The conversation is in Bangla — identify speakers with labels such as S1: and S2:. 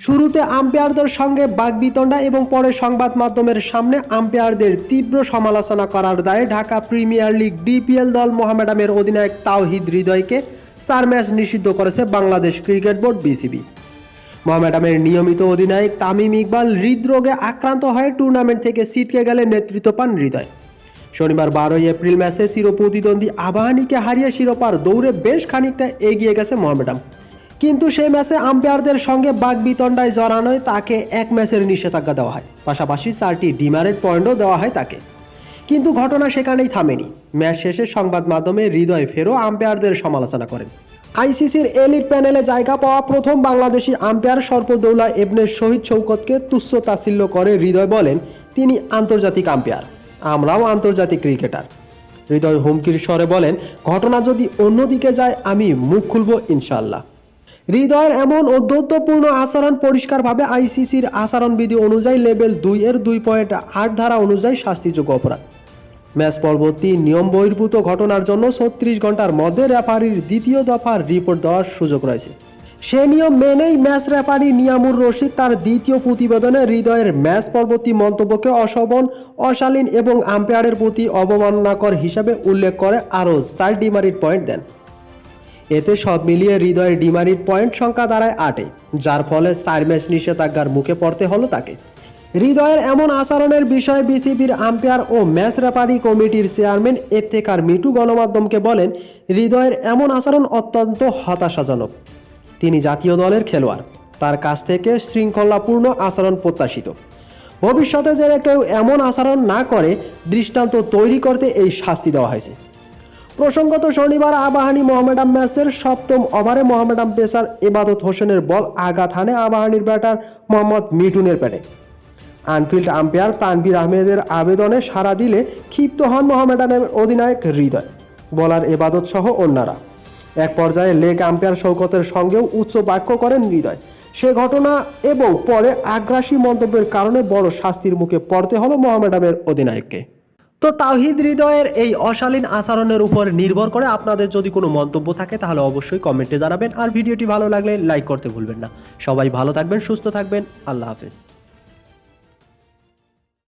S1: শুরুতে আম্পায়ারদের সঙ্গে বাগবিতণ্ডা এবং পরে সংবাদ মাধ্যমের সামনে আম্পায়ারদের তীব্র সমালোচনা করার দায়ে ঢাকা প্রিমিয়ার লিগ ডিপিএল দল মোহামেডামের অধিনায়ক তাওহিদ হৃদয়কে চার ম্যাচ নিষিদ্ধ করেছে বাংলাদেশ ক্রিকেট বোর্ড বিসিবি। মোহামেডামের নিয়মিত অধিনায়ক তামিম ইকবাল হৃদরোগে আক্রান্ত হয়ে টুর্নামেন্ট থেকে ছিটকে গেলে নেতৃত্ব পান হৃদয়। শনিবার বারোই এপ্রিল ম্যাচে চিরপ্রতিদ্বন্দ্বী আবাহানিকে হারিয়ে শিরোপার দৌড়ে বেশ খানিকটা এগিয়ে গেছে মোহামেডাম কিন্তু সেই ম্যাচে আম্পায়ারদের সঙ্গে বাঘ বিতণ্ডায় জড়ানোয় তাকে এক ম্যাচের নিষেধাজ্ঞা দেওয়া হয়। পাশাপাশি চারটি ডিমারেট পয়েন্টও দেওয়া হয় তাকে। কিন্তু ঘটনা সেখানেই থামেনি। ম্যাচ শেষে সংবাদ মাধ্যমে হৃদয় ফেরো আম্পায়ারদের সমালোচনা করেন। আইসিসির এলিট প্যানেলে জায়গা পাওয়া প্রথম বাংলাদেশি আম্পায়ার সর্পদৌলা এবনে শহীদ শৌকতকে তুচ্ছ তাচ্ছিল্য করে হৃদয় বলেন, তিনি আন্তর্জাতিক আম্পায়ার। আমরাও আন্তর্জাতিক ক্রিকেটার। হৃদয় হুমকির স্বরে বলেন, ঘটনা যদি অন্যদিকে যায়, আমি মুখ খুলব ইনশাল্লাহ হৃদয়ের এমন অধ্যত্বপূর্ণ আচরণ পরিষ্কারভাবে আইসিসির আচরণবিধি অনুযায়ী লেভেল দুই এর দুই পয়েন্ট আট ধারা অনুযায়ী শাস্তিযোগ্য অপরাধ। ম্যাচ পরবর্তী নিয়ম বহির্ভূত ঘটনার জন্য ছত্রিশ ঘণ্টার মধ্যে রেফারির দ্বিতীয় দফার রিপোর্ট দেওয়ার সুযোগ রয়েছে। সে নিয়ম মেনেই ম্যাচ রেফারি নিয়ামুর রশিদ তার দ্বিতীয় প্রতিবেদনে হৃদয়ের ম্যাচ পরবর্তী মন্তব্যকে অশোভন, অশালীন এবং আম্পায়ারের প্রতি অবমাননাকর হিসাবে উল্লেখ করে আরও চার ডিমারিট পয়েন্ট দেন। এতে সব মিলিয়ে হৃদয়ের ডিমারিট পয়েন্ট সংখ্যা দাঁড়ায় আটে, যার ফলে চার ম্যাচ নিষেধাজ্ঞার মুখে পড়তে হলো তাকে। হৃদয়ের এমন আচরণের বিষয়ে বিসিবির আম্পায়ার ও ম্যাচ রেফারি কমিটির চেয়ারম্যান এফতেকার মিটু গণমাধ্যমকে বলেন, হৃদয়ের এমন আচরণ অত্যন্ত হতাশাজনক। তিনি জাতীয় দলের খেলোয়াড়। তার কাছ থেকে শৃঙ্খলাপূর্ণ আচরণ প্রত্যাশিত। ভবিষ্যতে যেন কেউ এমন আচরণ না করে, দৃষ্টান্ত তৈরি করতে এই শাস্তি দেওয়া হয়েছে। প্রসঙ্গত শনিবার আবাহানি মোহামেডাম ম্যাচের সপ্তম ওভারে মোহামেডাম পেসার এবাদত হোসেনের বল আঘাত হানে আবাহানির ব্যাটার মোহাম্মদ মিঠুনের প্যাটে আনফিল্ড আম্পায়ার তানভীর আহমেদের আবেদনে সাড়া দিলে ক্ষিপ্ত হন মোহামেডানের অধিনায়ক হৃদয়, বলার এবাদত সহ অন্যরা। এক পর্যায়ে লেগ আম্পায়ার শৌকতের সঙ্গেও উচ্চ বাক্য করেন হৃদয়। সে ঘটনা এবং পরে আগ্রাসী মন্তব্যের কারণে বড় শাস্তির মুখে পড়তে হলো মোহামেডানের অধিনায়ককে। তো তাওহিদ হৃদয়ের এই অশালীন আচরণের উপর নির্ভর করে আপনাদের যদি কোনো মন্তব্য থাকে, তাহলে অবশ্যই কমেন্টে জানাবেন। আর ভিডিওটি ভালো লাগলে লাইক করতে ভুলবেন না। সবাই ভালো থাকবেন, সুস্থ থাকবেন। আল্লাহ হাফেজ।